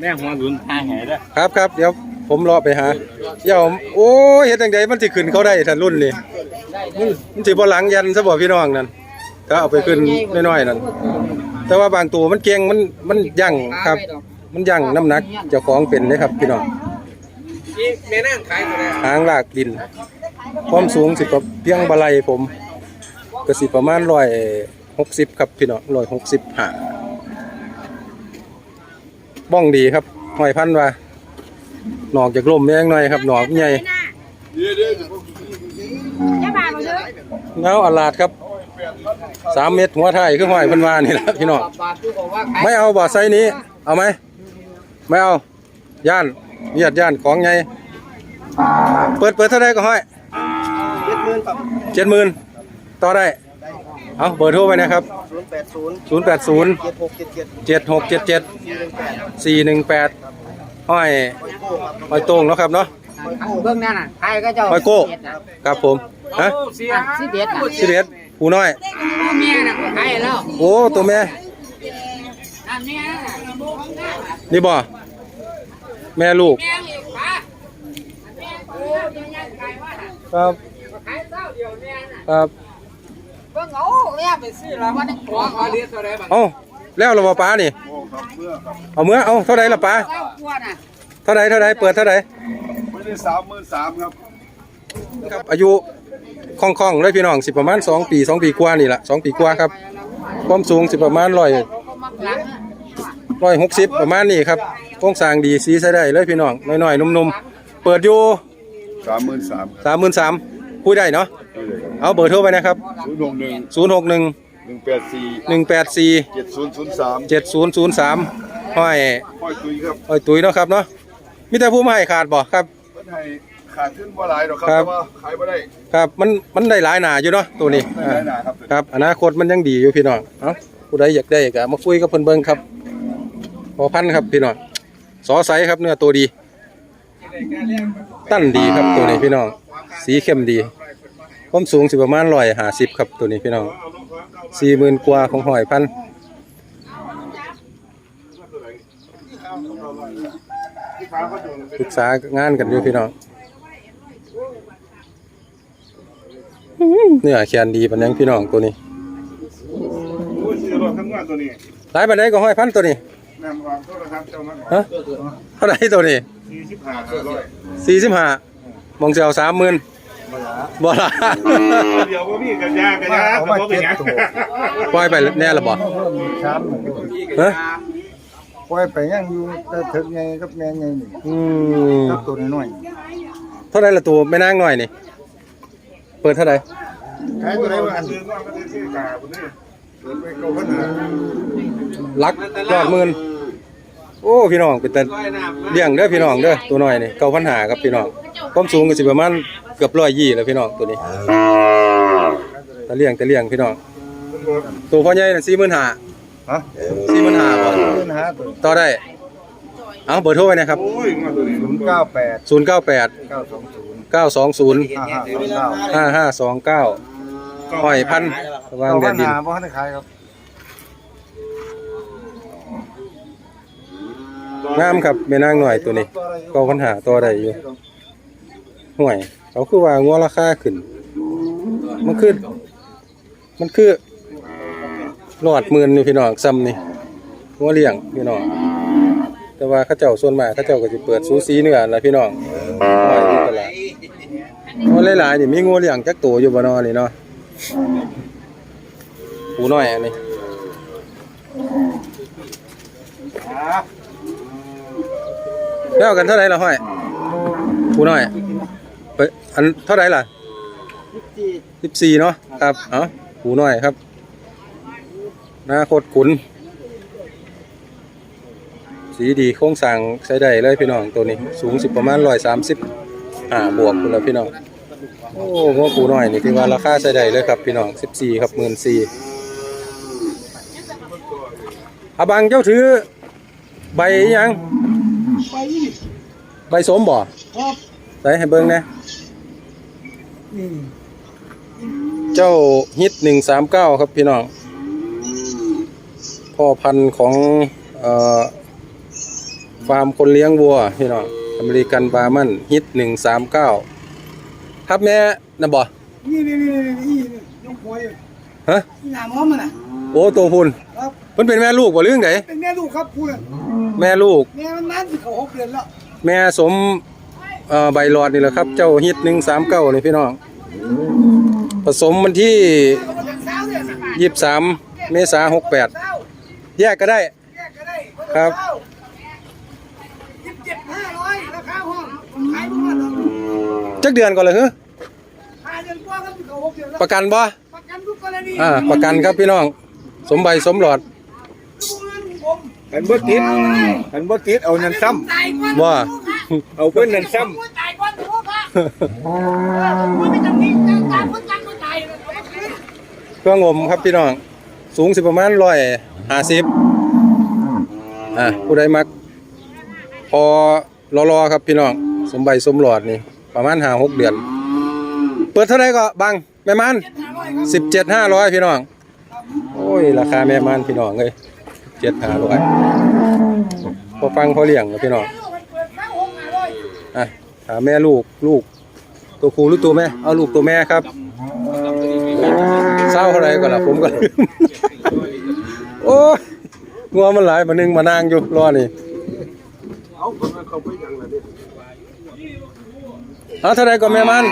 แม่หัวหลุนหาแห่ได้ครับครับเดี๋ยวผมรอไปหาเดี๋ยวโอ้ยเฮ็ดจังไดมันสิขึ้นเขาได้ท่านรุ่นนี่มันมันสิบ่หลังยันซะบ่พี่น้องนั่นถ้าเอาไปขึ้นน้อยๆนั่นแต่ว่าบางตัวมันเก่งมันมันยั่งครับ มันยั่งน้ำหนักเจ้าของเป็นเลยครับพี่น้องแม่นั่งขายตัวไหนหางลากดิน ความสูงสิกับเพียงบะไลผมก็สิประมาณ160ครับพี่น้อง165บ้ บ้องดีครับหอยพันว่าหนอกจากลมแรงหน่อยครับหนอกใหญ่แล้วอลาดครับสามเม็ดหัวไทยคือหอยพันวานี่แหละพี่น้องไม่เอาบ่อไซนี้ เอาไหมไม่เอาย่านเยียดย่านของไงเปิดเปิดเท่าไรก็ห้อยเจ็ดหมื่นต่อได้เอาเบอร์โทรไปนะครับศูนย์แปดศูนย์ศูนย์แปดศูนย์เจ็ดหกเจ็ดเจ็ด สี่หนึ่งแปดสี่หนึ่งแปดห้อยหอยโก้ครับห้อยโต้งเนาะครับเนาะเบิ่งนั่นน่ะใครก็เจ้าห้อยโก้ครับผมฮะสิเด็ดน่ะสิเดผู้น้อยผู้เมียน่ะใครแล้วโอ้ตัวแม่อันเมียน่ะนี่บ่แม่ลูกแม่อีกปะแม่โอ้ยยังไงวะครับขายเจ้าเดียวแม่น่ะครับเบิ่งเอาเนี่ยไปซื้อแล้วมันขอขอเรียนเท่าไหร่บัดเอา แล้วเราบ่ปลานี่เอาเมื่อเอาเท่าไรละปลาเจ้าขวดน่ะเท่าไรเท่าไรเปิดเท่าไรไม่ได้สามหมื่นสามครับครับอายุคล่องๆเลยพี่น้องสิประมาณ2ปี2ปีกว่านี่แหละ2ปีกว่าครับความสูงสิประมาณร้อยเขาก็มักหลังน่ะร้อยหกสิบประมาณนี้ครับโครงสร้างดีสีใช้ได้เลยพี่น้องน้อยๆนุ่มๆเปิดอยู่สามหมื่นสามสามหมื่นสามพูดได้เนาะเอาเบอร์โทรไปนะครับศูนย์หกหนึ่งศูนย์หกหนึ่งห นึ่งแปดสี่หนึ่งแปดสี่เจ็ดศูนย์ศูนย์สามเจ็ดศูนย์ศูนย์สามห้อยห้อยตุยครับห้อยตุ้ยเนาะครับเนาะมีแต่ผู้มาให้ขาดบ่ครับเพิ่นให้ขาดขึ้นบ่หลายหรอกครับครับแต่ว่าขายบ่ได้ครับมันมันได้หลายหนาอยู่เนาะตัวนี้ไม่อ่าได้หนาครับครับอนาคตมันยังดีอยู่พี่น้องเอ้าผู้ใดอยากได้ก็มาคุยกับเพิ่นเบิ่งครับพอพันธุ์ครับพี่น้องสอไซครับเนื้อตัวดี ตั้นดีครับตัวนี้พี่น้อง สีเข้มดีความสูงสิประมาณร้อยห้าสิบครับตัวนี้พี่น้อง สี่หมื่นกว่าของหอยพันธุ์ศึกษางานกันอยู่พี่น้องเนื้อแขนดีปันยังพี่น้องตัวนี้โอ้ยซื้อรถทั้งงานตัวนี้หลายปันไดก็ห้อยพันธุ์ตัวนี้นำความโทษนะครับเจ้ามันฮะเท่าไหรตัวนี้สี่สิบห้าห้าร้อยสี่สิบห้ามองเสียวสามหมื่น บ่ละเดี๋ยวว่าพี่กันยากันยาเขาบอกเป็นหยังปล่อยไปแน่ละบ่ช้ำฮะปล่อยไปยังอยู่แต่ถึงไงกับแม่ไงนี่อืมกับตัวน้อยเท่าไหรละตัวไม่นางหน่อยนี่เปิดเท่าไหรๆขายตัวไหนว่าอันซื้อว่าก็ซื้อกาบุนี่เปิดไปเก้าพันห้าลักยอดหมื่นโอ้พี่น้องเป็นแต่เลี้ยงเด้อพี่น้องเด้อตัวน้อยนี่เก้าพันหาครับพี่น้อง ความสูงก็สิประมาณเกือบร้อยยี่แล้วพี่น้องตัวนี้แต่เลี้ยงแต่เลี้ยงพี่น้องตัวพ่อใหญ่น่ะสี่หมื่นห้าฮะสี่หมื่นห้าบ่เงินหาตัวต่อได้เอาเบอร์โทรไว้นะครับโอ้ยงานตัวนี้ศูนย์เก้าแปดศูนย์เก้าแปดเก้าสองศูนย์เก้าสองศูนย์ห้าห้าสองเก้าห้าห้าสองเก้าหอยพันวางเก้าแดพัดนดินหาบ่ทันได้ขายครับงามครับแม่นางหน่อยตัวนี้เก้าพันหาตัวใดอยู่ ห่วย เขาคือว่างัวราคาขึ้น มันคือมันคือหลอดหมื่นอยู่พี่น้องซ้ำนี่งัวเลี้ยงพี่น้องแต่ว่าข้าเจ้าส่วนมากข้าเจ้าก็จะเปิดซูซีเนื้อละพี่น้องหอยที่ตลาดงัวหลายๆนี่มีงัวเลี้ยงจักตัวอยู่บ่นอนี่เนาะปูน้อยอันนี้แล้วกันเท่าไรละห้อยผู้น้อย อันเท่าไหร่ล่ะสิบสี่เนาะครับเอ้าผู้น้อยครับหน้าโคตรขุน สีดีโครงสร้างใช้ได้เลยพี่น้องตัวนี้ สูงสิบประมาณร้อยสามสิบอ่าบวกคุณละพี่น้องโอ้หัวผู้น้อยนี่คือว่าราคาใช้ได้เลยครับพี่น้องสิบสี่ครับหมื่นสี่อาบังเจ้าถือใบอิหยัง ใบสมบ่ใส่ให้เบิ่งนะ เจ้าฮิตหนึ่งสามเก้าครับพี่น้องพ่อพันธุ์ของเอ่อฟาร์มคนเลี้ยงวัวพี่น้องอเมริกันบาร์มันฮิตหนึ่งสามเก้าครับแม่นะบ่นี่นี่นี่นี่ยกหัวอยู่ฮะหน้าม้อมมันน่ะโอ้ตัวพุ่นครับมันเป็นแม่ลูกบ่เรื่องไหนเป็นแม่ลูกครับพูดน่ะแม่ลูกแม่มันนานสิเขาหกเดือนแล้วแม่สม เอ่อใบหลอดนี่แหละครับ เจ้าฮิตหนึ่งสามเก้านี่พี่น้อง ผสมมันที่ยี่สิบสามเมษาหกแปดแยกก็ได้แยกก็ได้ ครับ ยี่สิบเจ็ดห้าร้อยราคาห้องผมขายบ่หมดหรอกจักเดือนก่อนเลยเหรอห้าเดือนกว่าครับสิเขาหกเดือนแล้วประกันบ่ประกันทุกกรณีอ่าประกันครับพี่น้อง สมใบสมหลอดทุกเงินผมอันบ่ติดอันบ่ติดเอานั่นซ้ตายก่อนว่าำ เอาเพิ่นนั่นซ้ผมตายก่อนผู้พระผู้ไม่จำนี้ตายผู้จำผู้ตายเครื่องงมครับพี่น้อง สูงสิประมาณร้อยห้าสิบอะผู้ใดมัก พอรอๆครับพี่น้อง สมใบสมหลอดนี่ ประมาณห้าหกเดือน เปิดเท่าไหร่ก็บัง แม่มันสิบเจ็ดห้าร้อยพี่น้อง โอ้ย ราคาแม่มันพี่น้องเลยเจ็ดห้าร้อยพอฟังพอเลี้ยงนะพี่น้อง แม่ลูกลูก ตัวครูหรือตัวแม่ เอาลูกตัวแม่ครับเศร้าเท่าไหรก่อนล่ะผมก็ลืมโอ้ยงัวมันหลายมานึงมานางอยู่รอนี่เอาเท่าไหร ก่อนแม่มัน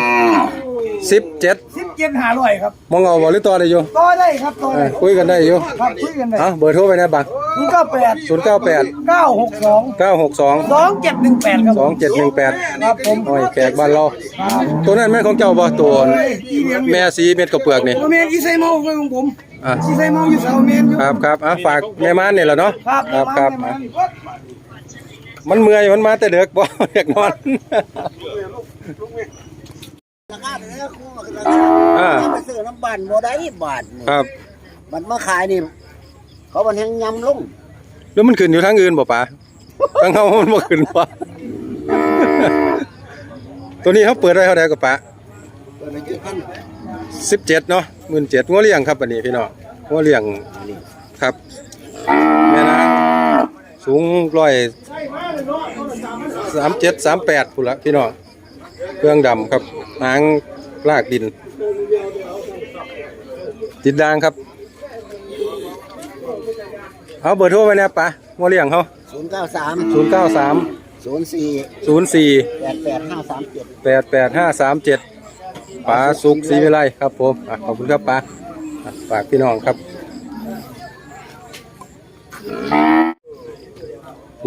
สิบเจ็ดสิบเจ็ดหาร้อยครับมองเอาบ่หรือต่อได้อยู่ต่อได้ครับต่อเอได้อคุยกันได้อยู่ครับคุยกันได้เอาเบอร์โทรไปนะบังศูนย์เก้าแปดศูนย์เก้าแปดเก้าหกสองเก้าหกสองสองเจ็ดหนึ่งแปดครับสองเจ็ดหนึ่งแปดครับผมโอ้ยแขกบ้านเราตัวนั้นแม่นของเจ้าบ่ตัวแม่สีเม็ดกระเปลือกนี่โอเมนอีไซเมาของผมอะอีไซเมาอยู่เสาเมนอยู่ครับครับอะฝากแม่ม้านนี่แหละเนาะครับครับครับ มันเมื่อยมันมาแต่เด็กบ่อยากนอนราคาเนื้อคู่คือราคาไปซื้อน้ำบันโมได้บาทนี่ครับ มันมาขายนี่เขาบันแหงยำลงแล้วมันขึ้นอยู่ทางอื่นบ่ป๋าทางเฮามันบ่ขึ้นบ่ตัวนี้เขาเปิดไว้เท่าใดกับป๋าเปิดไปเจ็ดพัน17เนาะ17งัวเลี้ยงครับบัดนี้พี่น้องงัวเลี้ยงครับแม่นางสูงร้อย สามเจ็ดสามแปดพุ่นละพี่น้องเครื่องดำครับหางลากดิน ติดดางครับ เอาเบอร์โทรไว้นะปะงัวเลี้ยงเขาศูนย์เก้าสามศูนย์เก้าสามศูนย์สี่ศูนย์สี่แปดแปดห้าสามเจ็ดแปดแปดห้าสามเจ็ดป๋าสุกศรีวิไลครับผมอะขอบคุณครับป๋าอะฝากพี่น้องครับป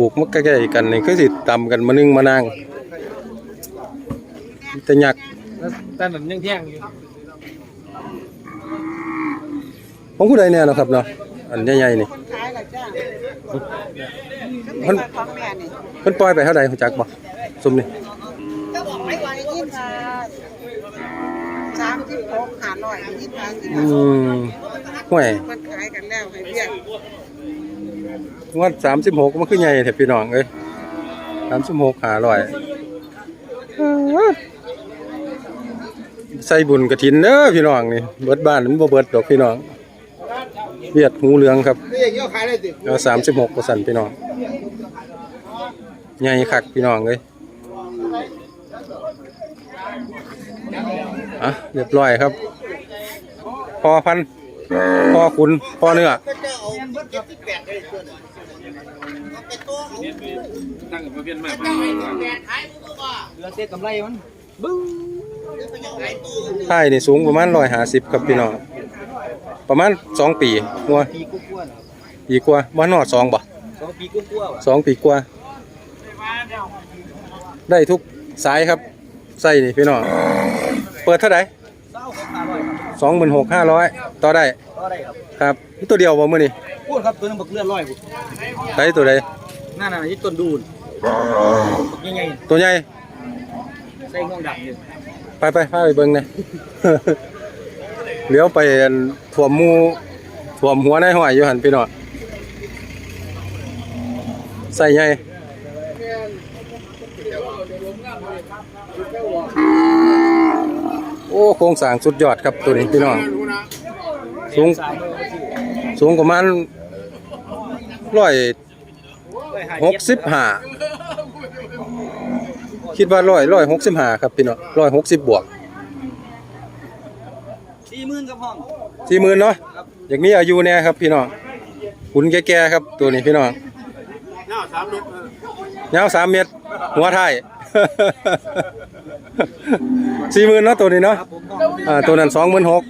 ลูกมักใกล้ๆกันนี่คือสิตำกันมานึ่งมานั่งแต่หยักแต่นั้นยังแท่งอยู่ของผู้ใดเนี่ยเนาะครับเนาะอันใหญ่ๆนี่คนขายล่ะจ้าเพิ่นของแม่นี่เพิ่นปล่อยไปเท่าใดรู้จักบ่ซุมนี่ก็บอกไม่ไหวยินค่ะสามสิบหกหาร้อยยินค่ะสิอืมห่วยมันขายกันแล้วให้เรียก งวด36มันคือใหญ่แท้พี่น้องเอ้ย36 500ใส่บุญกฐินเด้อพี่น้องนี่เบิดบ้านมันบ่เบิดดอกพี่น้องเวียดหูเหลืองครับเกี่ยวขายได้ติเอาสามสิบหกเปอร์เซ็นต์พี่น้องใหญ่คักพี่น้องเลยอะเรียบร้อยครับ พอพันธ์ พอคุณพอเนื้อตั้งกับเพี้ยนมากท้ายนี่สูงประมาณร้อยห้าสิบครับพี่น้อง ประมาณสองปีงัวปีกว่าว่านอดสองบ่สองปีกว่าสองปีกว่า ได้ทุกสายครับใส่นี่พี่น้อง เปิดเท่าไหร่ สองหมื่นหกห้าร้อยต่อได้ก็ได้ครับครับนี่ตัวเดียวบ่มื้อนี่พูดครับตัวนึงบักเลื่อนร้อยผมใช้ตัวใดนั่นน่ะที่ต้นดูนยังไงตัวใหญ่ใส่ง่วงดับอยู่ไปไปพาไปเบิ่งหน่อย เลี้ยวไปอันถ่วมหมูถ่วมหัวในห้อยอยู่หันพี่น้องใส่ใหญ่โอ้ โครงสร้างสุดยอดครับตัวนี้พี่น้องสูงสูงประมาณร้อยหกสิบห้าคิดว่าร้อยร้อยหกสิบห้าครับพี่น้องร้อยหกสิบบวกสี่หมื่นครับห้องสี่หมื่นเนาะอย่างนี้อายุเนี่ยครับพี่น้องขุนแก่ๆครับตัวนี้พี่น้องยาวสามเมตรหัวไทย สี่หมื่นเนาะตัวนี้เนาะอ่า ตัวนั้นสองหมื่นหก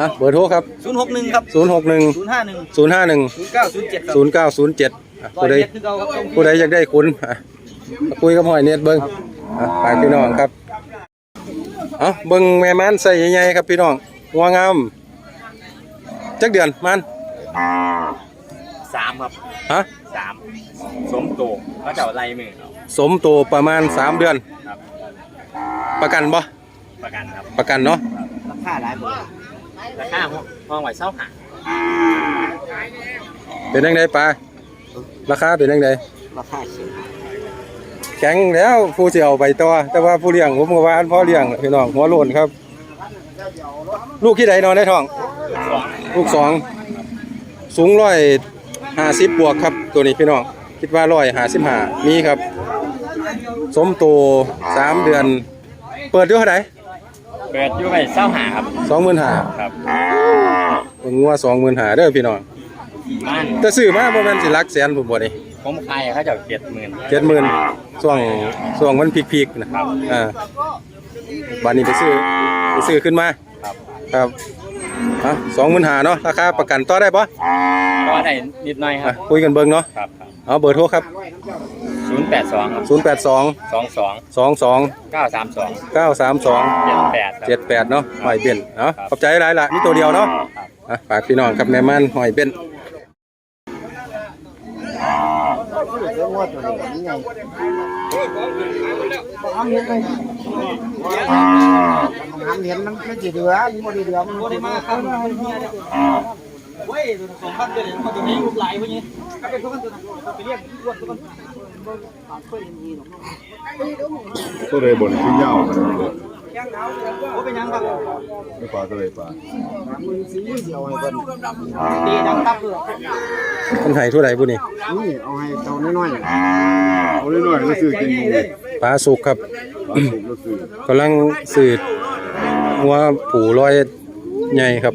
อะ เบอร์โทรครับศูนย์หกหนึ่งครับศูนย์หกหนึ่งศูนย์ห้าหนึ่งศูนย์ห้าหนึ่งศูนย์เก้าศูนย์เจ็ดครับศูนย์เก้าศูนย์เจ็ดร้อยผู้ใด เจ็ดคือเราครับต้องผู้ใดอยากได้คุณอะมาคุยกับหอยเน็ตเบิ้งอะไปพี่น้องครับ เอาเบิ้งแม่มันใส่ใหญ่ๆครับพี่น้องงัวงามจักเดือนมันสามครับฮะสามสมโตก็จะไล่มือเอาสมโตประมาณ 3 เดือนครับ ประกันบ่ประกันครับประกันเนาะราคาหลายหมื่นราคาห้องไหวเศร้าหาเป็นยังไงปลาราคาเป็นยังไงราคาเขียวแข็งแล้วผู้สิเอาไปต่อแต่ว่าผู้เลี้ยงผมก็ว่าอันพ่อเลี้ยงพี่น้องหัวโลนครับ ลูกที่ใดนอนในท้อง ลูกสองสูงร้อยห้าสิบบวกครับตัวนี้พี่น้องคิดว่าร้อยห้าสิบห้ามีครับ สมโตสามเดือน เปิดอยู่เท่าไหร่เปิดอยู่ไหวเศร้าหาครับสองหมื่นห้าครับเบิ่งว่าสองหมื่นห้าเด้อพี่น้องบ้านแต่ซื้อมาบ่แม่นสิหลักแสนผมบ่นี่ผมขายเขาจะเจ็ดหมื่นเจ็ดหมื่นช่วงช่วงมันพีกๆนะครับอ่าบัดนี้ไปซื้อไปซื้อขึ้นมาครับครับอะสองหมื่นห้าเนาะราคาประกันต่อได้ปะก็ได้นิดหน่อยคอะรับคุยกันเบิ่งเนาะครับครับเอาเบอร์โทรครับ ศูนย์แปดสองครับศูนย์แปดสองสองสองสองสองเก้าสามสองเก้าสามสองเจ็ดแปดเจ็ดแปดเนาะหอยเบนเนาะครับขอบใจหลายละนี่ตัวเดียวเนาะครับอะฝากพี่น้องครับแม่มันหอยเบนทำเห็นมันไม่กี่เดือนมันไม่กี่เดือนมันบ่ได้มาครับเว้ยตัวสองพันเดือนเนี่ยมันตัวนี้รูปหลายพวกนี้เอาไปทุกคนตัวนั้นไปเรียกรวดทุกคน ตัวเลยบนที่ยาวโอ้เป็นยังครับไม่ปลาตัวเลยปลาดีดังตับเลยมันไห้เท่าไหร่บุนี่นี่เอาให้เจ้าน้อยๆเอาเรื่อยๆแล้วซื้อกินหมูปลาสุกครับปลาสุกำลังสืดหัวผูร้อยใหญ่ครับ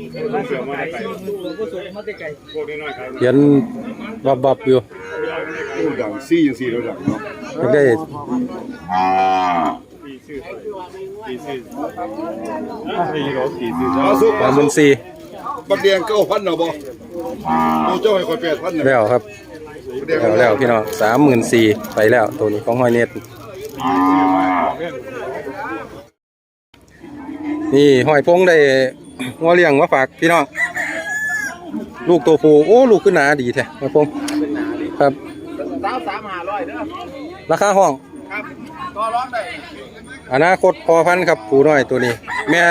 เขียนบับบับๆอยู่ โอ้ดังซี่ยังซี่แล้วดังเนาะอยากได้ปลาสุกปลาบุญซีบักแดงเก้าพันเนาะบ่โอ้เจ้าให้คอยแปดพันเนี่ยแล้วครับแล้วแล้วพี่น้องสามหมื่นสี่ไปแล้วตัวนี้ของหอยเน็ตนี่หอยพงได้หัวเลี้ยงมาฝากพี่น้องลูกตัวผู้โอ้ลูกขึ้นหนาดีแท้หอยพงครับ สามสามห้าร้อยเด้อราคาห้อง ครับก็ร้องได้อนาคตพอพันธุ์ครับผูน้อยตัวนี้ แม่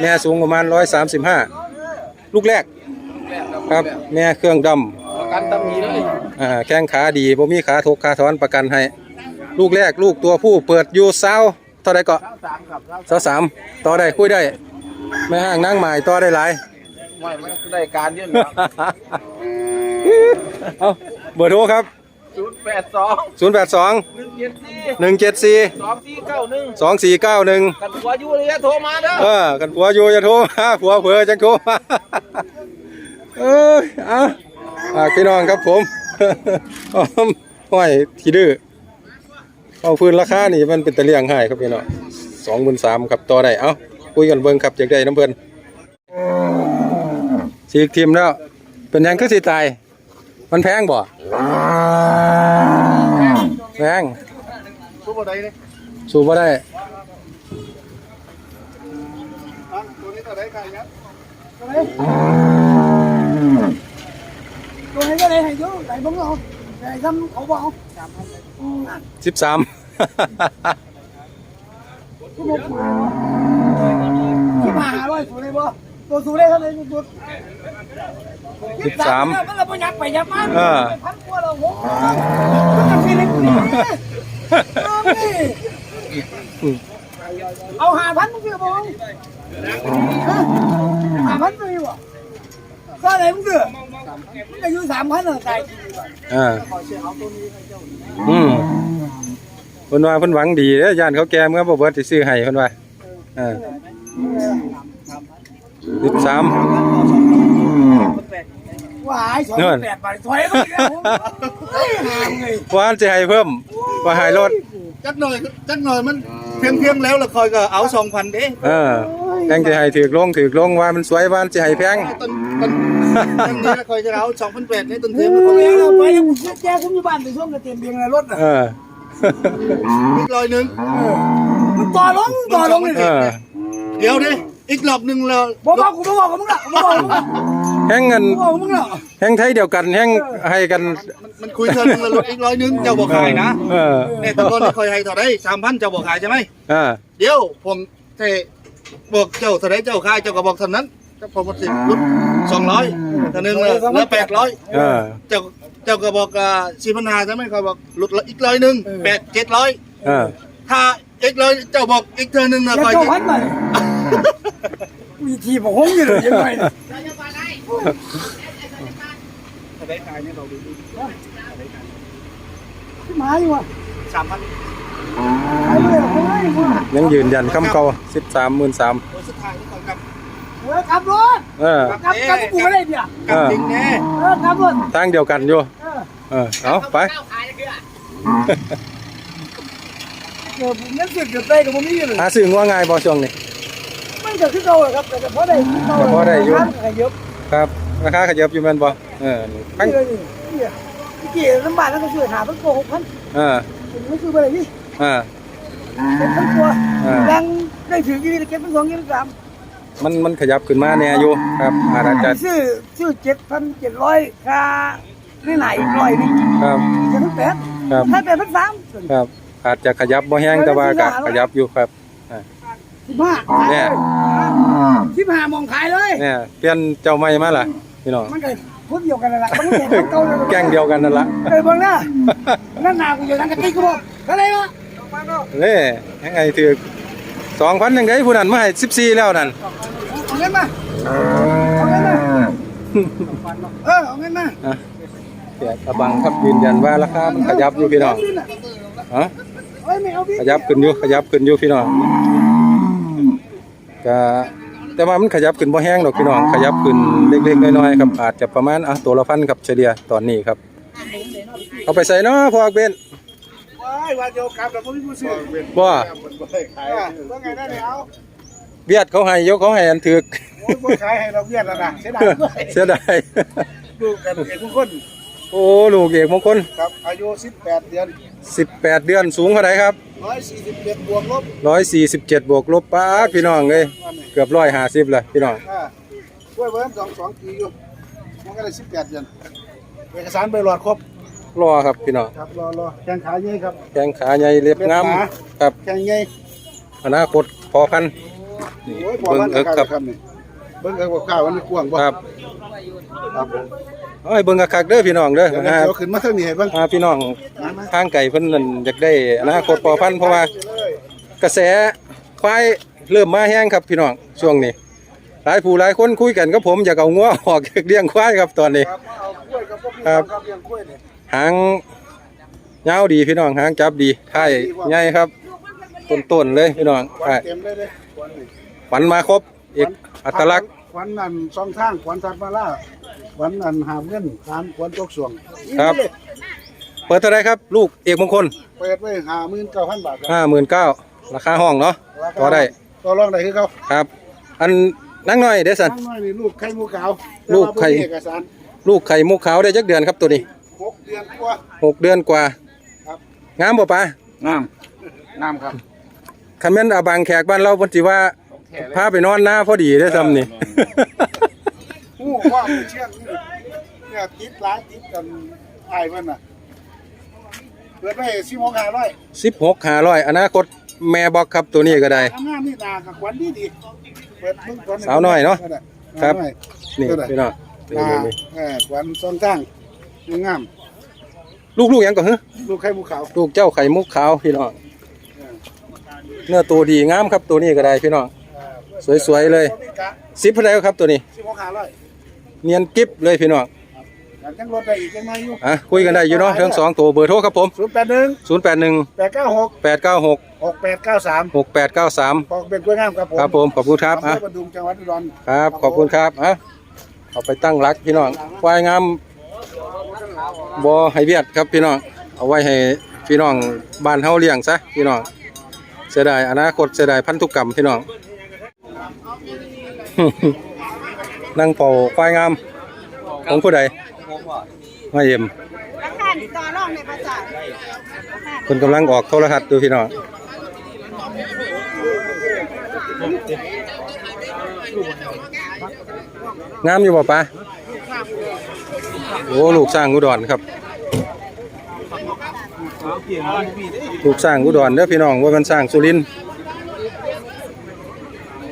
แม่สูงประมาณร้อยสามสิบห้าลูกแรกครับ แม่เครื่องดำประกันตำหนิเลยอ่าแข้งขาดีบ่มีขาทกขาถอนประกันให้ ลูกแรกลูกตัวผู้เปิดอยู่เศร้าเท่าใดก็เศร้าสามต่อได้คุยได้แม่ห้างนั่งหมายต่อได้หลาย ไม่มันได้การยื่นเอาเบอร์โทรครับ ศูนย์แปดสอง082หนึ่งเจ็ดสี่174สองสี่เก้าหนึ่ง2491กันหัวอยู่เลยโทรมาเด้อเออกันผัวอยู่จะโทรมาผัวเผลอจังโทรมาเอ้ยเอาฝากพี่น้องครับผมอ้อมห้อยทีดื้อเอาพื้นราคานี่มันเป็นตะเลียงให้ครับพี่น้องสองหมื่นสามครับต่อได้เอ้าคุยกันเบิ่งครับจากได้น้ำเพิ่นสีกทีมแล้วเป็นหยังคือสิตาย มันแพงบ่แพงตัวบ่ได้เนี่ยสูบบ่ได้ตัวนี้ตัวไหนกันครับตัวนี้ก็เลยให้ยุ่งไหนบ้างเอาไหนทำเขาบอกสิบสามที่มาหาร้อยสูงเลยบ่ตัวสูงเลยเท่าไหร่ตัว สิบสามมันเราไปยักไปยักมาเออพันกว่าเราโหมันจะมีเล็กนี่เอาหาพันมึงเสือบ่หาพันมึงอยู่บ่ก็อะไรมึงเสือมึงอายุสามพันเหรอตายอ่าขอเชื่อเอาตัวนี้ให้เจ้าอืมเพิ่นว่าเพิ่นหวังดีเด้อย่านเขาแก่เมื่อบ่เบิดสิซื้อให้เพิ่นว่าอ่า13 ว้ายสองนู่นแปดบาทถอยก็ได้ผมเฮ้ยห่างเลยว่าสิให้เพิ่มว่าให้ลดจักหน่อยจักหน่อยมันเพียงเพียงแล้วละคอยก็เอาสองพันเด้เออแพงสิให้ถูกลงถูกลงว่ามันสวยว่ามันสิให้แพงต้นต้นต้นนี้ละคอยจะเอาสองพันแปดนี่ต้นเทียมละคอยเอาไปแล้วผมแจ้ผมอยู่บ้านไปช่วงกระเทียมเบียงในรถอะเอออีกร้อยหนึ่งมันต่อลงต่อลงเลยเออเดี๋ยวดิอีกรอบหนึ่งเราบอกบอกกูบอกกับมึงละบอกกับมึงละ แฮงเงินบอกกับมึงละแฮงไทยเดียวกันแฮงให้กัน มันคุยเธอหนึ่งละลดอีกร้อยหนึ่งเจ้าบอกขายนะเออเนี่ยตะโกนคอยให้เท่าไรสามพันเจ้าบอกขายใช่ไหมอ่าเดี๋ยวผมเทบอกเจ้าเท่าไรเจ้าขายเจ้าก็บอกเท่านั้นก็ผมมาสิลดสองร้อยตัวหนึ่งเลยเหลือแปดร้อยเออเจ้าเจ้าก็บอกสี่พันห้าใช่ไหมเขาบอกลดอีกร้อยหนึ่งแปดเจ็ดร้อยเออถ้าอีกร้อยเจ้าบอกอีกเท่านึงนะคอยเจ้าพันหน่อยมีทีบอกห้องอยู่เลยยังไง เนี่ยหมาอยู่อะสามพันขายเลยขายเลยยังยืนยันคำเก่า13,000สุดท้ายนี่ก่อนกับเออขับรถเออขับขับกูไม่ได้เนี่ยกับจริงแน่เออขับรถทางเดียวกันอยู่เออเอาไปเออผมยังเสียเกือบได้กับผมนี่เลยหาซื้อวง่ายบ่ช่วงนี้มันก็คือเก่าเลยครับแต่พอได้เก่าแต่พอได้ยู่เยอะ ครับราคาขยับอยู่แม่นบ่เออนี่ทั้งนี่เลยนี่นี่เกี่ยลำบากแล้วก็ช่วยหาเพิ่งโกหกพันเออผมไม่ซื้อไปเลยนี่เออเก็บทั้งตัวอ่ายังได้ถือยี่นี่เก็บทั้งสองยี่สามมันมันขยับขึ้นมาแน่อยู่ครับอาจจะซื้อซื้อเจ็ดพันเจ็ดร้อยค่าไม่ไหนอีกร้อยนี่ครับเจ็ดพันแปดครับให้แปดพันสามครับอาจจะขยับบ่แห้งแต่ว่าก็ขยับอยู่ครับ สิบห้าเนี่ย สิบห้ามองขายเลย เนี่ยเปลี่ยนเจ้าใหม่มาล่ะพี่น้องมันก็พูดเดียวกันนั่นแหละมันก็เจ็ดเก่าเลยแกงเดียวกันนั่นละเออเบิ่งนะนั่นนากูอยู่นั่นกะติกกูบอกอะไรวะนี่ยังไงถือ2,000ยังไงผู้นั้นมาให้14แล้วนั่นเอาเงินมา เอาเงินมา เออเอาเงินมาอะเสียตะบังครับยืนยันว่าราคามันขยับอยู่พี่น้องฮะ เอ้ยไม่เอาพี่ขยับขึ้นอยู่ขยับขึ้นอยู่พี่น้อง ก็แต่ว่ามันขยับขึ้นบ่แห้งดอกพี่น้องขยับขึ้นเล็กๆน้อยๆครับอาจจะประมาณอะตัวละพันครับเฉลี่ยตอนนี้ครับ เอาไปใส่เนาะพอเบนว้ายวันเดียวกันแต่ผมไม่รู้สึกบ่ว่าไงได้เนี่ยเอาเบียดเขาให้ยกเขาให้อันถึกโอ้ยบ่ขายให้เราเวียดแล้วนะเสียดายด้วยเสียดายดูกันเอกทุกคนโอ้ลูกเอกมงคลครับอายุ18เดือน 18เดือนสูงเท่าไหร่ครับ147บวกลบ147บวกลบป้าดพี่น้องเอ้ยเกือบ150เลยพี่น้องอ่าช่วยเบิ่งสองสองปีอยู่มันก็ได้18เดือนเอกสารใบหลอดครบรอครับพี่น้องครับรอรอแข้งขาใหญ่ครับ แข้งขาใหญ่เล็บงามเล็บขาครับแข้งใหญ่อนาคตพอพันธุ์ โอ้ยพอเบิ่งมันเอิกครับ ครับนี่เบิ่งเอิกว่าข้าวมันกว้างบ่ครับครับผม เอ้ยเบิ่งคักๆเด้อพี่น้องเด้อเดี๋ยวนะเดี๋ยวขึ้นมาทางนี้ให้เบิ่งอ่าพี่น้องทางไก่เพิ่นนั่นอยากได้อนาคตพอพันธุ์เพราะว่า กระแสควายเริ่มมาแห้งครับพี่น้องช่วงนี้ หลายผู้หลายคนคุยกันกับผมอยากเอางัวออกเลี้ยงควายครับตอนนี้ ครับเอากล้วยกับพวกพี่ครับ ครับเลี้ยงกล้วยนี่หางยาวดีพี่น้องหางจับดีท้ายใหญ่ครับต้นๆเลยพี่น้องควันใช่เต็มเลยเด้ควันนี่ฝันมาครบเอกอัตลักษณ์ควันนั่นสองทางควันสัตว์มาล่า ควันนั่นหามเงินหามควันตกสวงครับ เปิดเท่าไรครับ ลูกเอกมงคลเปิดไว้ห้าหมื่นเก้าพันบาทครับห้าหมื่นเก้าราคาห้องเนาะราคา ต่อได้ต่อรองได้คือเขาครับ อันนั่งหน่อยเดซัน ทั้งน้อยนี่ลูกไข่มูขาวลูกไข่ แต่ว่าบ่มีเอกสารลูกไข่มุกขาวได้จักเดือนครับตัวนี้หกเดือนกว่า หกเดือนกว่าครับ งามบ่ปะงามงามครับคันแม่นอาบางแขกบ้านเราเพิ่นสิว่าพาไปนอนหน้าพอดีได้อซ้ำนี่ หูว่าไม่เชื่องนี่เนี่ยติดหลายติดกันไอ้ายเพิ่นน่ะเปิดไว้สิบหกห้าร้อยสิบหกหาร้อยอนาคตแม่บอกครับตัวนี้ก็ได้ ทำงานนี่นากับขวัญดีดีเปิดเบิ่งก่สาวน้อยเนาะ ครับสาวน้อยนี่ตัวไหนพี่น้องนี่อ่านี่เออขวัญสองข้างงามลูกลูกหยังก่อนฮะๆลูกไข่มูขาวลูกเจ้าไข่มุกขาวพี่น้องเนื้อตัวดีงามครับตัวนี้ก็ได้พี่น้องสวยๆเลยสิบเท่าไหร่ครับตัวนี้สิบหกห้าร้อย เนียนกิ๊บเลยพี่น้องอยากจังรถได้อีกจังไหมอยู่ อะคุยกันได้อยู่เนาะทั้งสองตัวเบอร์โทรครับผม ศูนย์แปดหนึ่ง081 แปดเก้าหก896 หกแปดเก้าสาม6893ปอกเป็นกล้วยงามครับผมครับผม ขอบคุณครับอำเภอะอประดุงจังหวัดอุดร ครับ ขอบคุณครับอะเอาไปตั้งรักพี่น้องควายงามบอให้เวียดครับพี่น้อง เอาไว้ให้พี่น้องบ้านเฮาเลี้ยงซะพี่น้อง เสียดายอนาคตเสียดายพันธุกรรมพี่น้อง นั่งเป่าควายงาม ของผู้ใดมาเยี่ยมราคาต่อรองในภาษาเพิ่นกำลังออกโทรทัศน์ดูพี่น้องงามอยู่บ่ปะโอ้ลูกสร้างอุดรครับ ลูกสร้างอุดรเด้อพี่น้องว่ามันสร้างสุรินทร์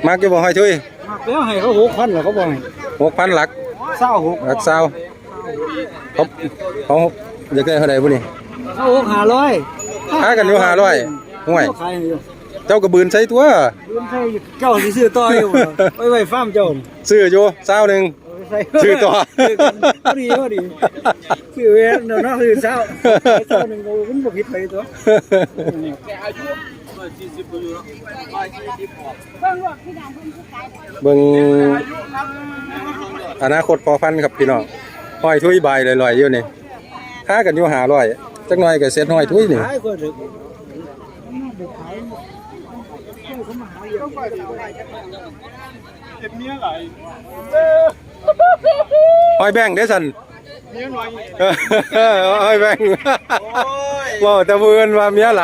มักอยู่บ่ห้อยทุย แล้วให้เขาหกพันเหรอเขาบอกหกพันหลักเศร้าหกหลักเศร้าเขาเขาอยากได้เท่าใดบ่นี่เขาหกห้าร้อยค้ากันอยู่ห้าร้อยห่วย ขายอยู่เจ้ากระบืนใช้ตัวยืมใช่เจ้าสิซื้อต่ออยู่ไว้ไว้ฟาร์มเจ้าซื้ออยู่เศร้าหนึ่งซื้อต่อพอดีพอดีซื้อเวรเนาะซื้อเช้าเช้าหนึ่งมันบ่ผิดไปตัวเบิ่ง เบื้อนาคตพอพันครับพี่น้องห้อยทุยใบลอยๆอยู่นี่ค้ากันอยู่หาร้อยจักหน่อยก็เซ็ตห้อยทุยนี่ห้อยแบงค์เด้สันห้อยแบงว้าต่เพือนว่าเมียไหล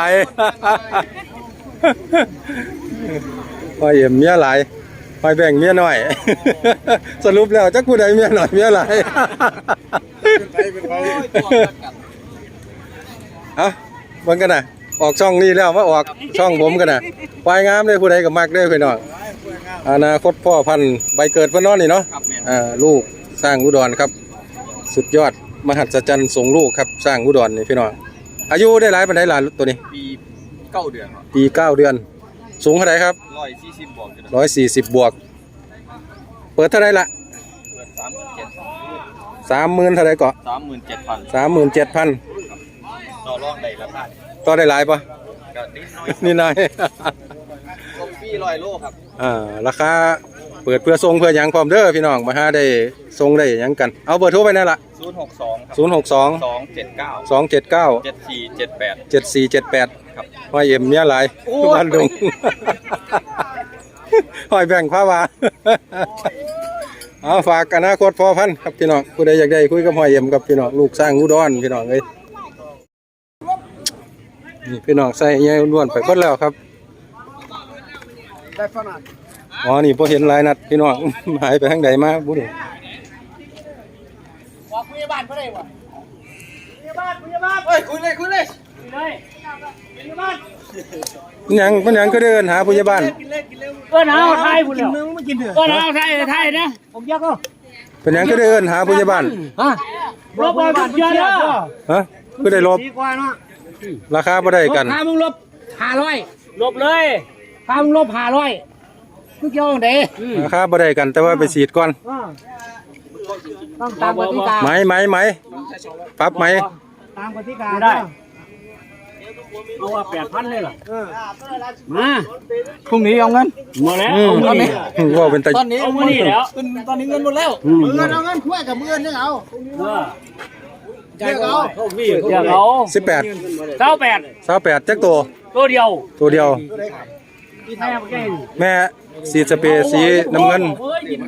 ห้อยเมเมียไหลายห้อยแบงค์เมียน้อย สรุปแล้วจักผู้ใดเมียน้อยเมียหลายเอาเบิ่งกันนะออกช่องนี้แล้วมาออกช่องผมกันนะควายงามเลยผู้ใดก็มักเลยพี่น้องอนาคตพ่อพันธุ์ใบเกิดเพิ่นเนอนนี่เนาะอ่าลูกสร้างอุดรครับ สุดยอดมหัศจรรย์ส่งลูกครับสร้างอุดรนี่พี่น้องอายุได้หลายปานใดล่ะตัวนี้ ปีเก้าเดือนครับปีเก้าเดือน สูงเท่าไหร่ครับร้อยสี่สิบบวกจะได้ร้อยสี่สิบบวก เปิดเท่าไหร่ละเปิดสามหมื่นเจ็ดสามหมื่นเท่าไหร่เกาะสามหมื่นเจ็ดพันสามหมื่นเจ็ดพันต่อรองได้ราคาต่อได้หลายปะก็นิดหน้อยนี่นายลงปีร้อยโลครับอ่าราคาเปิดเพื่อทรงเพื่อหยังพร้อมเด้อพี่น้องมาหาได้ทรงได้หยังกัน เอาเบอร์โทรไปนั่นละศูนย์หกสอง ครับ0 6 2สองเจ็ดเก้า2 7 9เจ็ดสี่เจ็ดแปด7 4 7 8ครับห้อยเอ็มเมียหลายบ้านดุงห้อยแบ่งผ้าวาเอาฝากอนาคตพอพันธุ์ครับพี่น้องผู้ใดอยากได้คุยกับห้อยเอ็มกับพี่น้องลูกสร้างอุดรพี่น้องเอ้ยนี่พี่น้องใส่ใหญ่ล้วนไปเบิดแล้วครับได้ขนาดอ๋อนี่พอเห็นหลายนัดพี่น้องหายไปทางใดมาบุ้บอกพยาบาลเพื่ออะไรวะพยาบาลพยาบาลเฮ้ยคุยเลยคุยเลยคุยเลยพยาบาล มันหยังมันหยังก็เดินหาผู้ใหญ่บ้านเออหนาวไทยพุ่นแล้วเออหนาวไทยไทยนะผมยักษ์ก็เป็นหยังก็เดินหาผู้ใหญ่บ้านรบกวนเยอะเด้อฮะก็ได้ลบดีกว่าเนาะราคาบ่ได้กันพามึงลบห้าร้อยลบเลยพามึงลบห้าร้อยมึงเกี่ยวกับไหนราคาบ่ได้กันแต่ว่าไปฉีดก่อนต้องตามกติกาไหมไหมไหมปรับไหมตามกติกาได้ เอาว่าแปดพันเลยเหรอมาพรุ่งนี้เอาเงินหมดแล้วอืมเอาเงินนี่ว่าเป็นตาเอาเงินนี่แล้วตอนนี้เงินหมดแล้วมือเอาเงินคุ้ยกับมือนึงเอาเออเรียกเอาเดี๋ยวเอาสิบแปดเก้าแปดสาวแปดจักตัวตัวเดียวตัวเดียว แม่เก่งแม่สีสเปรย์สีน้ำเงินเฮ้ยกิน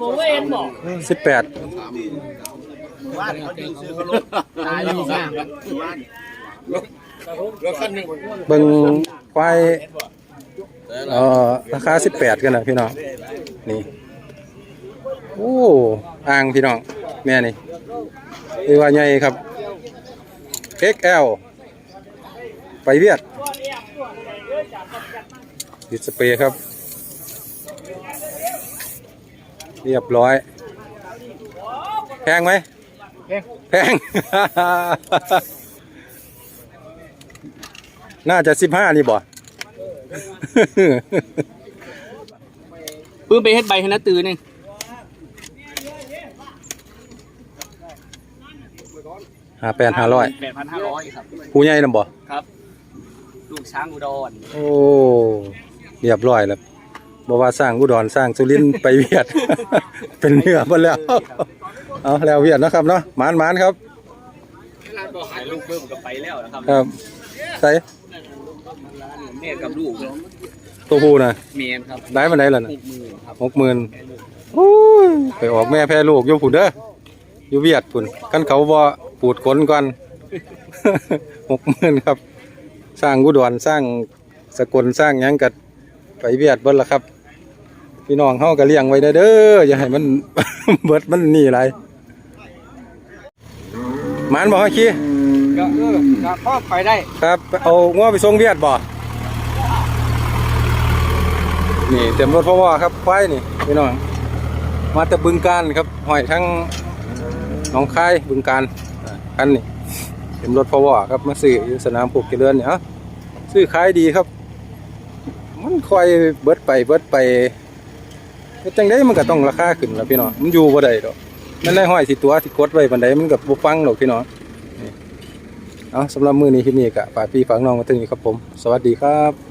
โมเว้นบอกสิบแปดเบิ่งควายเอ่อราคาสิบแปดกันนะพี่น้องนี่โอ้อ่างพี่น้องแม่นี่คือว่าใหญ่ครับ XL ไปเวียดดิสเปรย์ครับ เรียบร้อย แพงไหม แพง น่าจะสิบห้านี่บ่ ปื้มไปเฮ็ดใบให้นะตื่นนึงห้าแปดห้าร้อยแปดพันห้าร้อยครับ ผู้ใหญ่นำบ่ ครับ ลูกช้างอุดร โอ้เรียบร้อยแล้วบ่ว่าสร้างอุดรสร้างสุรินทร์ไปเวียด เป็นเนื้อหมดแล้ว เอาแล้วเวียดเนาะครับเนาะหมานหมานครับขายลูกเพิ่มก็ไปแล้วนะครับ ครับใส่ แม่กับลูกตัวผู้น่ะเมียนครับได้มาได้แล้วหน่ะกหมื่นครับหกหมื่นโอ้ยไปออกแม่แพ้ลูกอยู่พุ่นเด้ออยู่เวียดพุ่นกันเขาบ่ปูดขนก่อน หกหมื่นครับ สร้างอุดรสร้างสกลสร้างหยังกัไปเวียดเบิดละครับ พี่น้องเฮาก็เลี้ยงไว้เด้อเด้ออย่าให้มัน เบิดมันหนี่หลายหมานบ่ฮะขี้ก็เออก็พ่อไปได้ครับ เอาง้อไปส่งเวียดบ่ นี่เต็มรถพ่อว่าครับควายนี่พี่น้องมาแต่บึงการครับหอยทั้งหนองคายบึงการอ่าคันนี่เต็มรถพ่อว่าครับมาซื้ออยู่สนามปลูกเจริญเนี่ยซื้อขายดีครับ มันค่อยเบิดไปเบิดไปจังได้มันก็ต้องราคาขึ้นแล้วพี่น้องมันอยู่บ่ได้ดอกมันได้ห้อยสิตัวที่กดไว้บันไดมันก็บ่ฟังดอกพี่น้องเอาสำหรับมือนี้คลิปนี้ก็ฝากพี่ฝากน้องมาถึงนี้ครับผม สวัสดีครับ